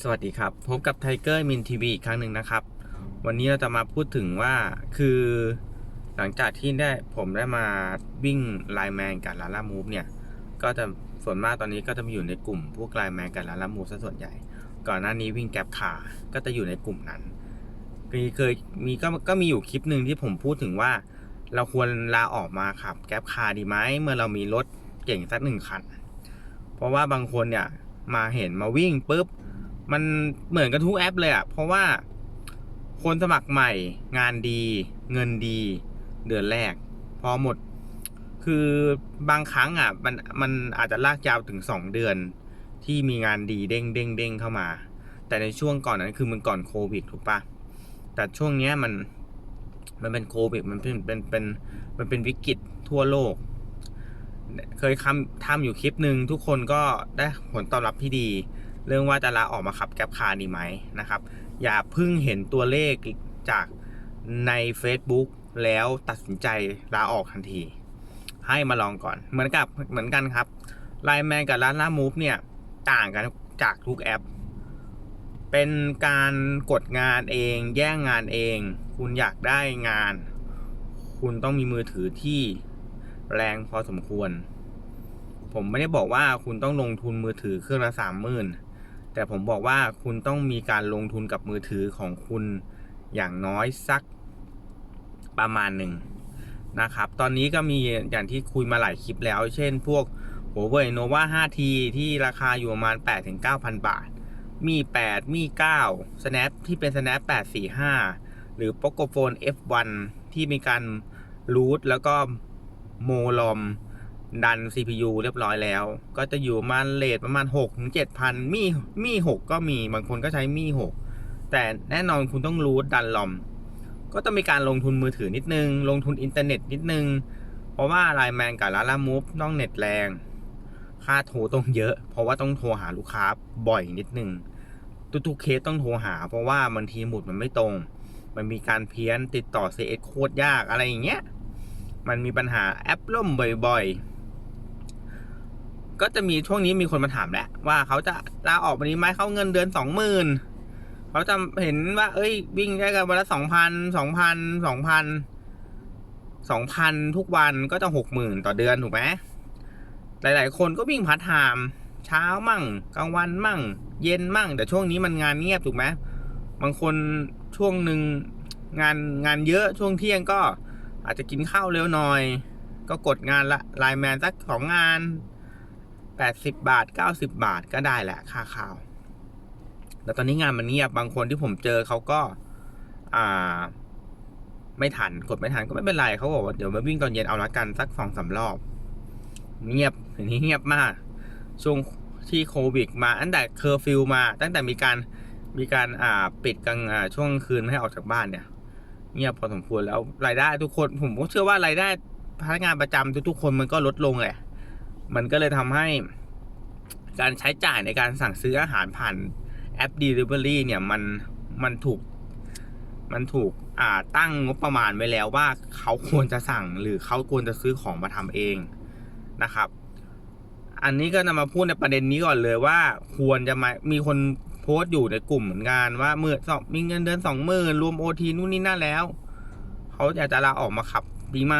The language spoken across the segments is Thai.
สวัสดีครับ พบกับไทเกอร์มินทีวีอีกครั้งหนึ่งนะครับ วันนี้เราจะมาพูดถึงว่าคือหลังจากที่ได้ผมได้มาวิ่งไลแมนกับลาล่ามูฟเนี่ย ก็จะส่วนมากตอนนี้ก็จะมาอยู่ในกลุ่มพวกไลแมนกับลาล่ามูฟซะส่วนใหญ่ ก่อนหน้านี้วิ่งแกร็บขาก็จะอยู่ในกลุ่มนั้นเคยมีก็ก็มีอยู่คลิปหนึ่งที่ผมพูดถึงว่า เราควรลาออกมาขับแกร็บคาดีไหมเมื่อเรามีรถเก่งสักหนึ่งคัน เพราะว่าบางคนเนี่ยมาเห็นมาวิ่งปุ๊บ มันเหมือนกันทุกแอปเลยอะ่ะเพราะว่าคนสมัครใหม่งานดี เงินดี เดือนแรก พอหมด คือบางครั้งอะมันมันอาจจะลากยาวถึงสองเดือน ที่มีงานดีเด้งเด้งเด้งเข้ามา แต่ในช่วงก่อนนั้นคือมันก่อนโควิดถูกปะแต่ช่วงเนี้ยมันมันเป็นโควิดมันเป็นเป็นเป็นมันเป็นวิกฤตทั่วโลก เคยทำทำอยู่คลิปหนึ่งทุกคนก็ได้ผลตอบรับที่ดี เรื่องว่าจะลาออกมาขับแก๊ปคาร์ดีไหมนะครับ อย่าเพิ่งเห็นตัวเลขจากใน Facebook แล้วตัดสินใจลาออกทันที ให้มาลองก่อน เหมือนกับเหมือนกันครับไลน์แมนกับร้านล่ามูฟเนี่ยต่างกันจากทุกแอป เป็นการกดงานเอง แย่งงานเอง คุณอยากได้งาน คุณต้องมีมือถือที่แรงพอสมควร ผมไม่ได้บอกว่าคุณต้องลงทุนมือถือเครื่องละสามหมื่น แต่ผมบอกว่าคุณต้องมีการลงทุนกับมือถือของคุณอย่างน้อยสักประมาณหนึ่งนะครับ ตอนนี้ก็มีอย่างที่คุยมาหลายคลิปแล้ว เช่นพวก Huawei Nova 5T ที่ราคาอยู่ประมาณ 8-9,000 บาท มี 8 มี 9 Snap ที่เป็น Snap 845 หรือ Pocophone F1 ที่มีการรูทแล้วก็โมลอม ดัน CPU เรียบร้อยแล้ว ก็จะอยู่ประมาณเลทประมาณ6ถึง7,000มีมี6ก็มีบางคนก็ใช้มี6แต่แน่นอนคุณต้องรู้ดันลอม ก็ต้องมีการลงทุนมือถือนิดนึง ลงทุนอินเทอร์เน็ตนิดนึง เพราะว่าไลน์แมนกับลาลามูฟต้องเน็ตแรง ค่าโทรต้องเยอะ เพราะว่าต้องโทรหาลูกค้าบ่อยนิดนึง ทุกๆเคสต้องโทรหา เพราะว่าบางทีหมุดมันไม่ตรง มันมีการเพี้ยนติดต่อ CS โคตรยากอะไรอย่างเงี้ยมันมีปัญหาแอปล่มบ่อยๆ ก็จะมีช่วงนี้มีคนมาถามแหละว่าเขาจะลาออกวันนี้ไหมเขาเงินเดือนสองหมื่นเขาจะเห็นว่า เอ้ย วิ่งได้กันวันละสองพันสองพันสองพันสองพันทุกวันก็จะหกหมื่นต่อเดือนถูกไหมหลาย ๆ คนก็วิ่งพาร์ทไทม์เช้ามั่งกลางวันมั่ง เย็นมั่ง แต่ช่วงนี้มันงานเงียบถูกไหมบางคนช่วงหนึ่งงานงานเยอะช่วงเที่ยงก็อาจจะกินข้าวเร็วหน่อย ก็กดงานละไลน์แมนสักสองงาน 80 บาท 90 บาทก็ได้แหละค่าข้าวแล้วตอนนี้งานมันเงียบบางคนที่ผมเจอเขาก็อ่า ไม่ทันกดไม่ทันก็ไม่เป็นไรเขาบอกว่าเดี๋ยวมาวิ่งตอนเย็นเอาละกันสักสองสามรอบ เงียบทีนี้เงียบมาก ช่วงที่โควิดมาตั้งแต่เคอร์ฟิวมา ตั้งแต่มีการมีการอ่าปิดกลางอ่าช่วงคืนไม่ให้ออกจากบ้านเนี่ยเงียบพอสมควรแล้วรายได้ทุกคนผมก็เชื่อว่ารายได้พนักงานประจำทุกๆคนมันก็ลดลงแหละ มันก็เลยทำให้การใช้จ่ายในการสั่งซื้ออาหารผ่านแอป Delivery เนี่ยมันมันถูกมันถูกอ่าตั้งงบประมาณไว้แล้วว่าเขาควรจะสั่งหรือเขาควรจะซื้อของมาทำเองนะครับ อันนี้ก็นำมาพูดในประเด็นนี้ก่อนเลยว่าควรจะมามีคนโพสต์อยู่ในกลุ่มเหมือนกันว่าเมื่อสองมีเงินเดือนสองหมื่นรวมโอทีนู่นนี่นั่นแล้ว เขาอยากจะลาออกมาขับดีไหม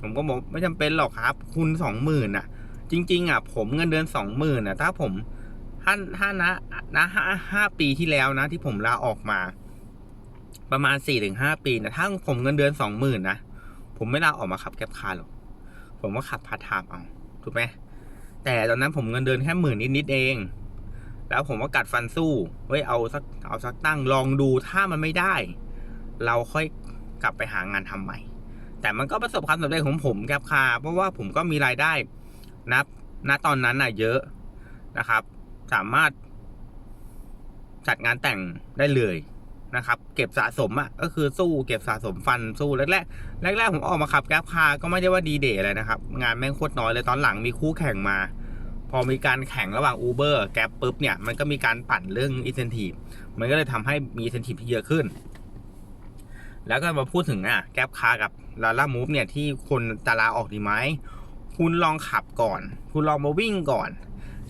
ผมก็บอกไม่จำเป็นหรอกครับ คุณสองหมื่นอะ จริง ๆ อะ ผมเงินเดือนสองหมื่นอะ ถ้าผมถ้าถ้านะนะห้าห้าปีที่แล้วนะ ที่ผมลาออกมา ประมาณสี่ถึงห้าปีนะถ้าผมเงินเดือนสองหมื่นนะผมไม่ลาออกมาขับแก๊ปคาร์หรอกผมว่าขับพาร์ทไทม์เอาถูกไหมแต่ตอนนั้นผมเงินเดือนแค่หมื่นนิดๆเอง แล้วผมก็กัดฟันสู้เฮ้ยเอาสักเอาสักตั้งลองดูถ้ามันไม่ได้ เราค่อยกลับไปหางานทำใหม่ แต่มันก็ประสบความสำเร็จของผมแกร็บคาร์เพราะว่าผมก็มีรายได้ นับณตอนนั้นน่ะเยอะนะครับ สามารถจัดงานแต่งได้เลยนะครับ เก็บสะสมอะก็คือสู้เก็บสะสมฟันสู้แรกแรกแรกแรกๆผมออกมาขับแกร็บคาก็ไม่ได้ว่าดีเดย์อะไรนะครับ งานแม่งโคตรน้อยเลยตอนหลังมีคู่แข่งมา พอมีการแข่งระหว่าง Uber แกร็บปุ๊บเนี่ย มันก็มีการปั่นเรื่อง incentive มันก็เลยทำให้มี incentive ที่เยอะขึ้น แล้วก็มาพูดถึงอะแก๊ปคากับลาล่ามูฟเนี่ยที่คนจะลาออกดีไหม คุณลองขับก่อน คุณลองมาวิ่งก่อน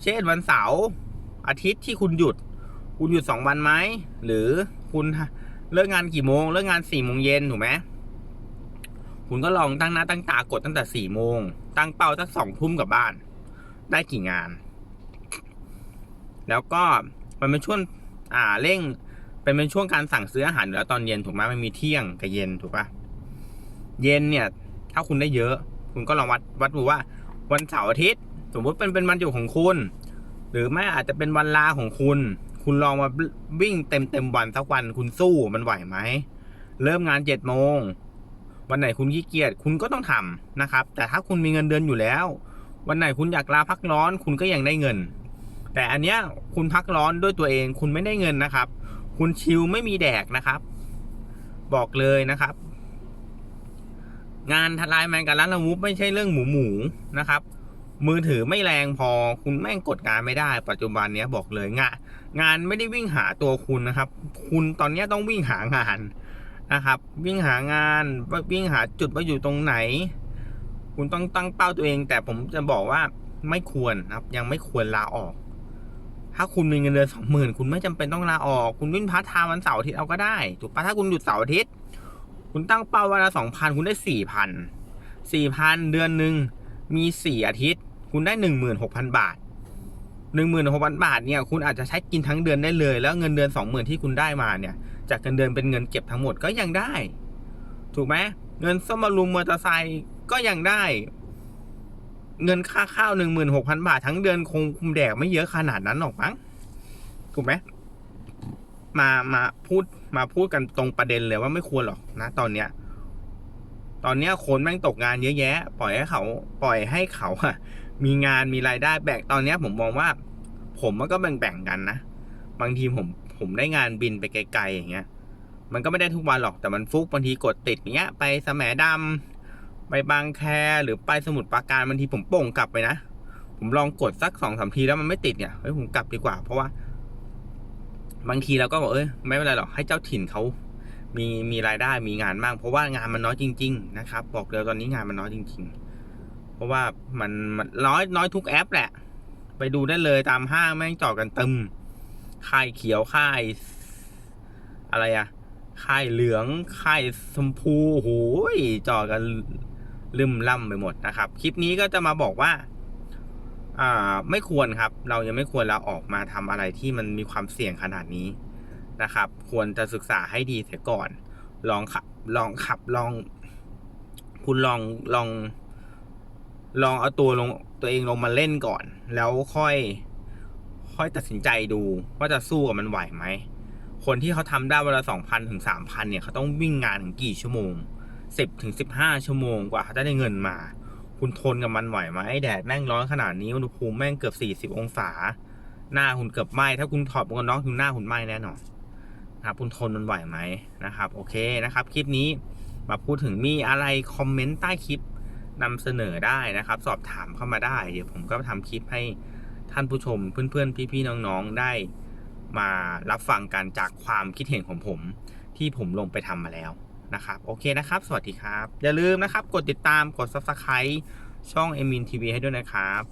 เช่นวันเสาร์อาทิตย์ที่คุณหยุด คุณหยุดสองวันไหม หรือคุณเลิกงานกี่โมง เลิกงานสี่โมงเย็นถูกไหมคุณก็ลองตั้งหน้าตั้งตากดตั้งแต่สี่โมง ตั้งเป้าสักสองทุ่มกลับบ้าน ได้กี่งาน แล้วก็มันเป็นช่วงอ่าเร่งเป็นเป็นช่วงการสั่งซื้ออาหารอยู่แล้วตอนเย็นถูกไหมมันมีเที่ยงกับเย็นถูกปะเย็นเนี่ย ถ้าคุณได้เยอะ คุณก็ลองวัดวัดดูว่า วันเสาร์อาทิตย์ สมมติเป็นเป็นวันหยุดของคุณ หรือไม่อาจจะเป็นวันลาของคุณ คุณลองมาวิ่งเต็มเต็มวันสักวันคุณสู้มันไหวไหมเริ่มงานเจ็ดโมงวันไหนคุณขี้เกียจคุณก็ต้องทำนะครับ แต่ถ้าคุณมีเงินเดือนอยู่แล้ว วันไหนคุณอยากลาพักร้อน คุณก็ยังได้เงิน แต่อันเนี้ยคุณพักร้อนด้วยตัวเอง คุณไม่ได้เงินนะครับ คุณชิลไม่มีแดกนะครับ บอกเลยนะครับ งานทลายแมงกับร้านละมุฟไม่ใช่เรื่องหมูหมูนะครับ มือถือไม่แรงพอคุณแม่งกดงานไม่ได้ ปัจจุบันเนี้ยบอกเลยงานงานไม่ได้วิ่งหาตัวคุณนะครับ คุณตอนนี้ต้องวิ่งหางานนะครับ วิ่งหางานวิ่งหาจุดว่าอยู่ตรงไหน คุณต้องตั้งเป้าตัวเอง แต่ผมจะบอกว่าไม่ควรครับ ยังไม่ควรลาออก ถ้าคุณมีเงินเดือนสองหมื่นคุณไม่จำเป็นต้องลาออก คุณวิ่งพาร์ทไทม์วันเสาร์อาทิตย์เอาก็ได้ ถูกปะถ้าคุณหยุดเสาร์อาทิตย์ คุณตั้งเป้าวันละสองพันคุณได้สี่พันสี่พันเดือนหนึ่งมีสี่อาทิตย์ คุณได้หนึ่งหมื่นหกพันบาทหนึ่งหมื่นหกพันบาทเนี่ยคุณอาจจะใช้กินทั้งเดือนได้เลย แล้วเงินเดือนสองหมื่นที่คุณได้มาเนี่ย จากเงินเดือนเป็นเงินเก็บทั้งหมดก็ยังได้ ถูกไหมเงินซ่อมบำรุงมอเตอร์ไซค์ก็ยังได้ เงินค่าข้าวหนึ่งหมื่นหกพันบาททั้งเดือนคงคุมแดกไม่เยอะขนาดนั้นหรอกมั้งถูกไหม มามาพูดมาพูดกันตรงประเด็นเลยว่าไม่ควรหรอกนะ ตอนเนี้ย ตอนเนี้ยคนแม่งตกงานเยอะแยะ ปล่อยให้เขา ปล่อยให้เขาอะมีงานมีรายได้แบ่งตอนเนี้ย ผมมองว่า ผมมันก็แบ่งแบ่งๆกันนะบางทีผมผมได้งานบินไปไกลๆอย่างเงี้ย มันก็ไม่ได้ทุกวันหรอกแต่มันฟุกบางทีกดติดอย่างเงี้ย ไปแสมดำไปบางแคหรือไปสมุทรปราการบางทีผมโป่งกลับไปนะผมลองกดสักสองสามทีแล้วมันไม่ติดเนี่ยเฮ้ยผมกลับดีกว่าเพราะว่า บางทีเราก็บอกเอ้ยไม่เป็นไรหรอกให้เจ้าถิ่นเขามีมีรายได้มีงานบ้างเพราะว่างานมันน้อยจริง ๆ นะครับ บอกเลยตอนนี้งานมันน้อยจริง ๆ เพราะว่ามันมันน้อยน้อยทุกแอปแหละ ไปดูได้เลยตามห้างแม่งจอดกันตึมค่ายเขียวค่าย อะไรอะค่ายเหลืองค่ายชมพูโอ้โหจอดกันลืมล่ำไปหมดนะครับ คลิปนี้ก็จะมาบอกว่า อ่าไม่ควรครับ เรายังไม่ควรเราออกมาทำอะไรที่มันมีความเสี่ยงขนาดนี้นะครับ ควรจะศึกษาให้ดีเสียก่อน ลองขับ ลองขับลอง คุณลองลอง ลองเอาตัวลงตัวเองลงมาเล่นก่อน แล้วค่อย ค่อยตัดสินใจดู ว่าจะสู้กับมันไหวไหมคนที่เขาทำได้เวลาสองพันถึงสามพันเนี่ยเขาต้องวิ่งงานถึงกี่ชั่วโมงสิบถึงสิบห้าชั่วโมงกว่าเขาจะได้เงินมา คุณทนกับมันไหวไหมแดดแม่งร้อนขนาดนี้อุณหภูมิแม่งเกือบสี่สิบองศา หน้าคุณเกือบไหมถ้าคุณถอดหมวกกันน็อกคุณหน้าคุณไหมแน่นอนนะครับคุณทนมันไหวไหมนะครับ โอเคนะครับคลิปนี้มาพูดถึงมีอะไรคอมเมนต์ใต้คลิปนำเสนอได้นะครับ สอบถามเข้ามาได้ เดี๋ยวผมก็ทำคลิปให้ท่านผู้ชมเพื่อนๆ พี่ๆน้องๆได้มารับฟังกันจากความคิดเห็นของผม ที่ผมลงไปทำมาแล้วนะครับ โอเคนะครับ สวัสดีครับ อย่าลืมนะครับ กดติดตามกด subscribe ช่อง e m i n TV ให้ด้วยนะครับ